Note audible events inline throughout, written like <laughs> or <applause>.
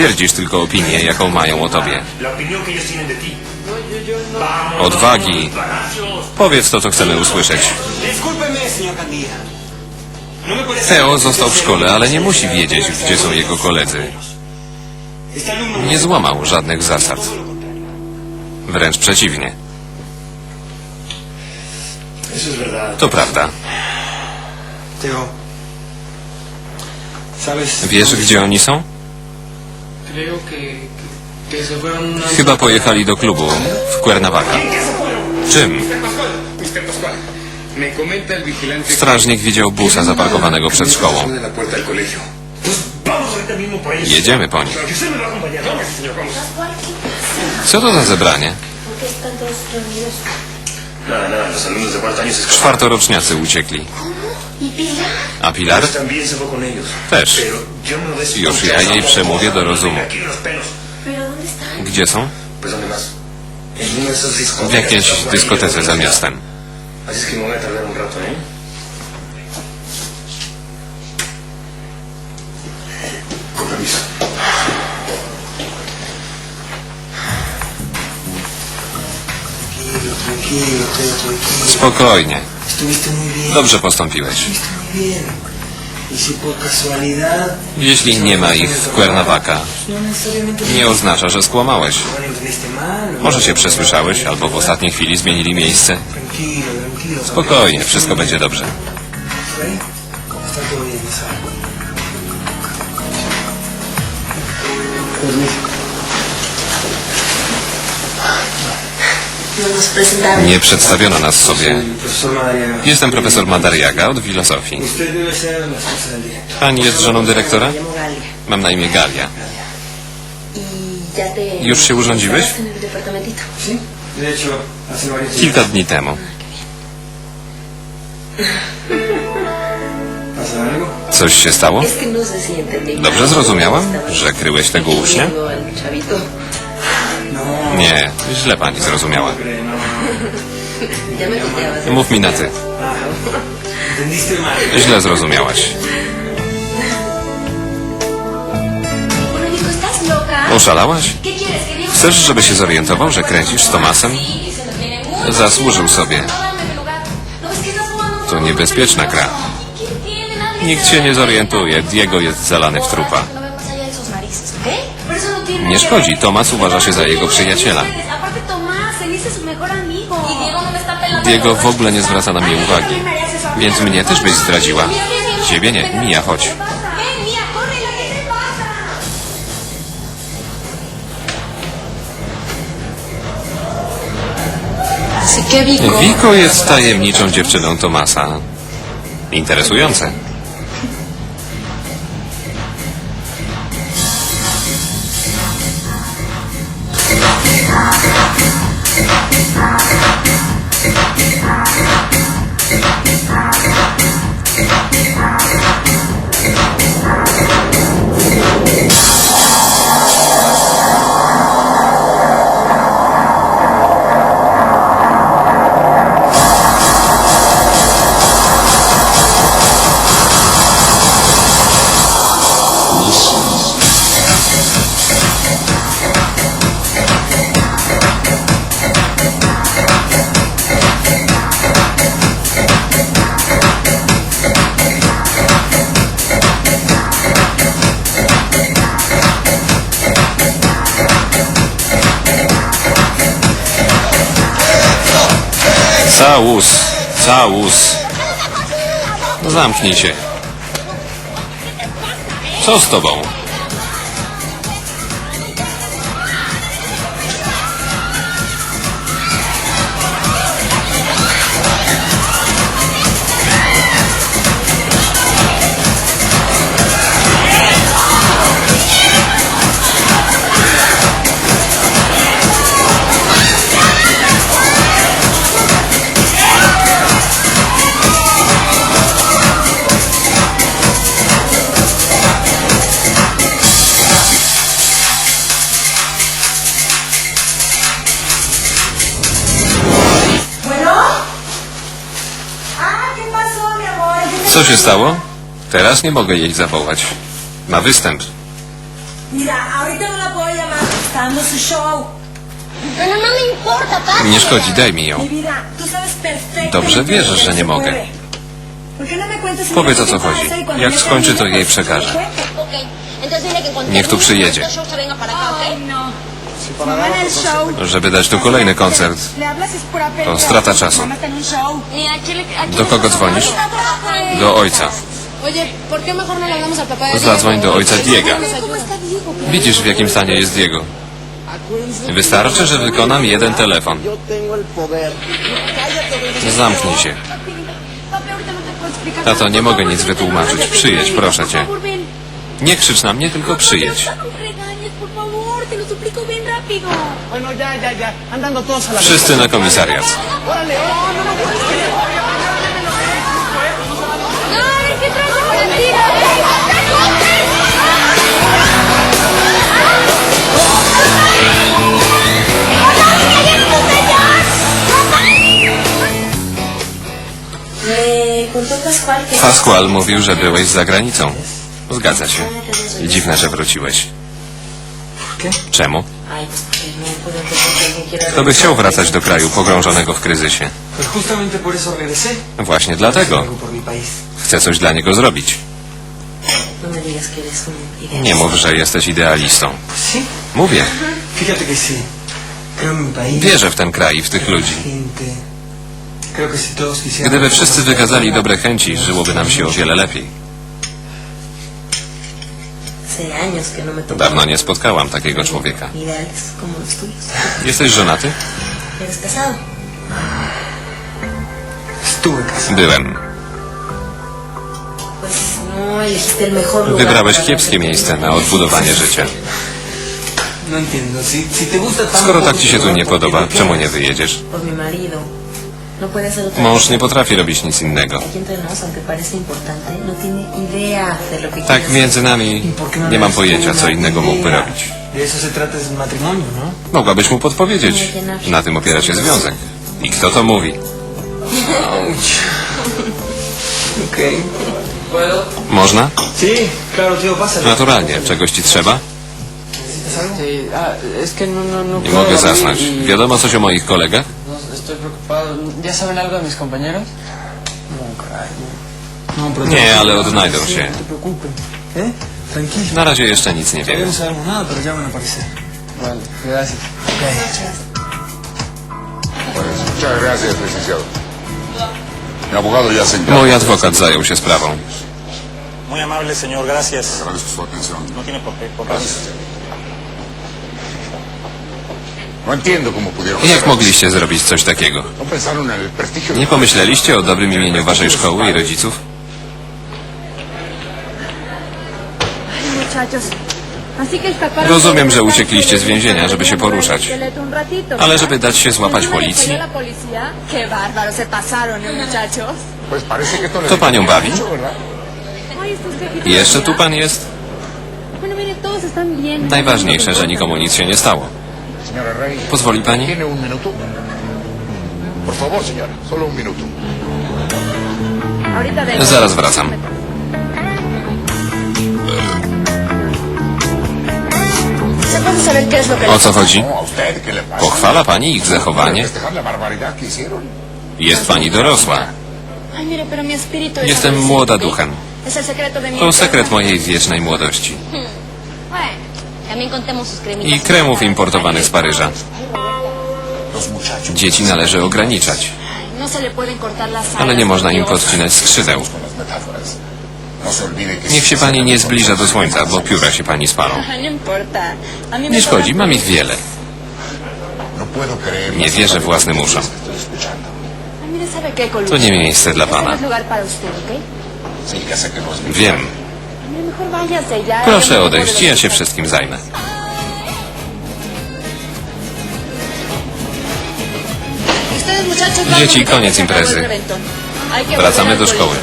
Twierdzisz tylko opinię, jaką mają o tobie. Odwagi. Powiedz to, co chcemy usłyszeć. Teo został w szkole, ale nie musi wiedzieć, gdzie są jego koledzy. Nie złamał żadnych zasad. Wręcz przeciwnie. To prawda. Wiesz, gdzie oni są? Creo que, que, que se fueron una... Chyba pojechali do klubu w Cuernavaca. Czym? Strażnik widział busa zaparkowanego przed szkołą. Jedziemy po nich. Co to za zebranie? Czwartoroczniacy uciekli. ¿Y? A Pilar? Też. No Już ja jej przemówię do rozumu. Gdzie są? W jakiejś dyskotece za miastem. Así es que me voy a tardar un rato, ¿eh? Spokojnie. Dobrze postąpiłeś. Jeśli nie ma ich w Cuernavaca, nie oznacza, że skłamałeś. Może się przesłyszałeś, albo w ostatniej chwili zmienili miejsce. Spokojnie, wszystko będzie dobrze. ¿Ok? Está Nie przedstawiono nas sobie. Jestem profesor Madariaga od filozofii. Pani jest żoną dyrektora? Mam na imię Galia. ¿Y ya te... ¿Już się urządziłeś? Kilka dni temu. Coś się stało? Dobrze zrozumiałam, że kryłeś tego ucznia? Nie, źle pani zrozumiała. Mów mi na ty. Źle zrozumiałaś. Oszalałaś? ¿Qué quieres? ¿Que Diego... Chcesz, żeby się zorientował, że kręcisz z Tomasem? Zasłużył sobie. To niebezpieczna gra. Nikt się nie zorientuje. Diego jest zalany w trupa. Nie szkodzi. Tomas uważa się za jego przyjaciela. Diego w ogóle nie zwraca na mnie uwagi. Więc mnie też byś zdradziła. Ciebie nie, Mija, chodź. Wiko jest tajemniczą dziewczyną Tomasa. Interesujące. Całus, całus. No zamknij się. Co z tobą? Co się stało? Teraz nie mogę jej zawołać. Ma występ. Mira, ahorita no la puedo llamar. Está dando su show. Pero no me importa, papi. Nie szkodzi, daj mi ją. Mi vida, tú sabes perfectamente Dobrze wierzysz, que że nie mogę. puede. ¿Por qué no me cuentas si Powiedz, o co chodzi. y cuando Jak skończy, to jej pues, przekażę. te cuento? Ok, entonces dile que en cuanto Niech tu termine przyjedzie. este show se venga para acá, ¿ok? No. Mamá en el show. Żeby dać tu kolejny koncert. Pérdida. strata czasu. Mamá está en un show. Mira, ¿a quién le- a quién Do kogo dzwonisz? Do ojca. Oye, ¿por qué mejor no le hablamos al papá de Zadzwoń do ojca Diego. Widzisz, w jakim stanie jest Diego. Wystarczy, że wykonam jeden telefon. Zamknij się. Tato, nie mogę nic wytłumaczyć. Przyjedź, proszę cię. Nie krzycz na mnie, tylko przyjedź. Bueno, ya, ya, ya. Andando todos a la Wszyscy na komisariat. Que... Pascual mówił, że byłeś za granicą. Zgadza się. Dziwne, że wróciłeś. Czemu? Kto by chciał wracać do kraju pogrążonego w kryzysie? Właśnie dlatego. Chcę coś dla niego zrobić. Nie mów, że jesteś idealistą. Mówię. Wierzę w ten kraj i w tych ludzi. Gdyby wszyscy wykazali dobre chęci, żyłoby nam się o wiele lepiej. Hace años que no me tocó... Dawno nie spotkałam takiego człowieka. Tuyos. Jesteś żonaty? Byłem. No. Wybrałeś kiepskie miejsce na odbudowanie życia. No. Skoro tak ci się tu nie ¿por qué podoba, czemu nie wyjedziesz? Mąż cosa. nie potrafi robić nic innego. No Tak między nami ¿Y no nie mam pojęcia, co innego mógłby robić. ¿no? Mogłabyś mu podpowiedzieć. Na tym opiera się związek. I kto to mówi? <laughs> Można? Naturalnie. Czegoś ci trzeba? Ah, no, no, no Nie mogę zasnąć. y- Wiadomo coś o moich kolegach? No, estoy preocupado. ¿Ya saben algo de mis compañeros? No, caray. No, pero Nie, ale tranquilo, odnajdą się. No te preocupes. ¿Eh? Tranquilo. Na razie jeszcze nic nie Todavía wiem. no sabemos nada, pero ya van a aparecer. Vale, gracias. Muchas gracias, licenciado. Mi abogado ya se encarga. Mój adwokat zajął się sprawą. Muy amable, señor, gracias. Agradezco su atención. No tiene por qué. Por Gracias. Jak hacer mogliście zrobić coś takiego? No Nie pomyśleliście o dobrym imieniu waszej szkoły i rodziców? Rozumiem, że uciekliście z więzienia, żeby się poruszać. Ale żeby dać się złapać policji? ¿eh, To panią bawi? jeszcze tu pan jest? Najważniejsze, że nikomu nic się nie stało. Pozwoli pani? Zaraz wracam. ¿Se puede saber qué es lo que O co chodzi? No. Pochwala pani ich zachowanie? Jest pani dorosła. Jestem młoda duchem. To sekret mojej wiecznej młodości. I kremów importowanych z Paryża. Dzieci należy ograniczać, No ale nie można im podcinać skrzydeł. Niech się pani nie zbliża do słońca, bo pióra się pani spalą. No Nie szkodzi, mam ich wiele. Nie wierzę własnym uszom. To nie miejsce dla pana. Wiem. Proszę odejść, ja się wszystkim zajmę. Dzieci, koniec imprezy. Wracamy do szkoły.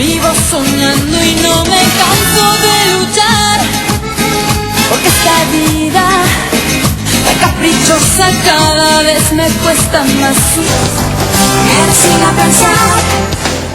Vivo soñando y no me canso de luchar. Porque esta vida, caprichosa. cada vez me cuesta más. Sin pensar